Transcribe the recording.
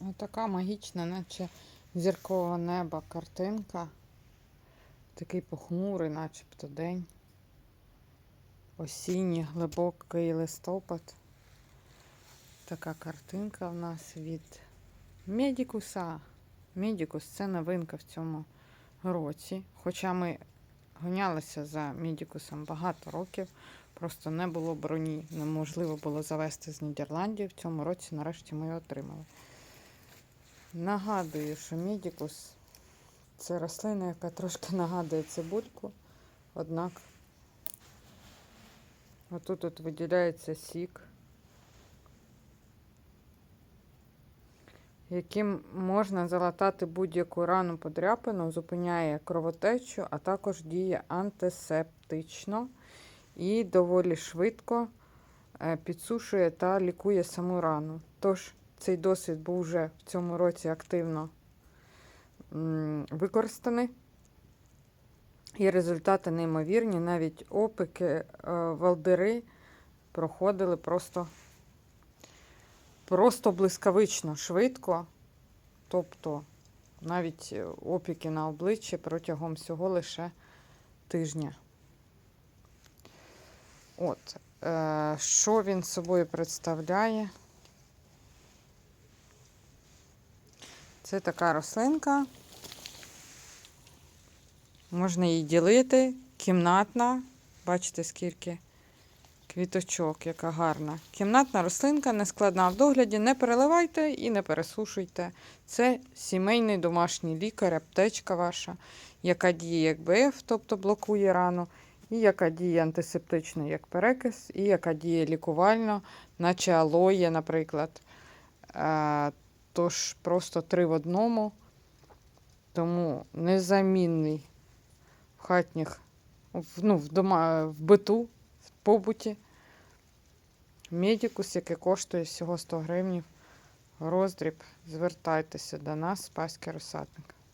Отака магічна, наче зіркового неба картинка. Такий похмурий, начебто день. Осінній, глибокий листопад. Така картинка в нас від Медікуса. Медікус це новинка в цьому році. Хоча ми гонялися за Медікусом багато років, просто не було броні. Неможливо було завести з Нідерландів. В цьому році нарешті ми його отримали. Нагадую, що Медікус це рослина, яка трошки нагадує цибульку, однак отут от виділяється сік, яким можна залатати будь-яку рану подряпину, зупиняє кровотечу, а також діє антисептично і доволі швидко е, підсушує та лікує саму рану. Тож цей досвід був вже в цьому році активно використаний. І результати неймовірні. Навіть опики, е, валдири проходили просто, просто блискавично швидко. Тобто навіть е, опіки на обличчі протягом всього лише тижня. От, е, що він собою представляє? Це така рослинка. Можна її ділити, кімнатна. Бачите, скільки квіточок, яка гарна. Кімнатна рослинка, нескладна в догляді. Не переливайте і не пересушуйте. Це сімейний домашній лікар, аптечка ваша, яка діє як БФ, тобто блокує рану, і яка діє антисептично, як перекис, і яка діє лікувально, наче алоє, наприклад. Тож просто три в одному. Тому незамінний в хатніх, ну, в, в биту, в побуті. Медікус, який коштує всього 100 гривень. Роздріб. Звертайтеся до нас, Спаський розсадник.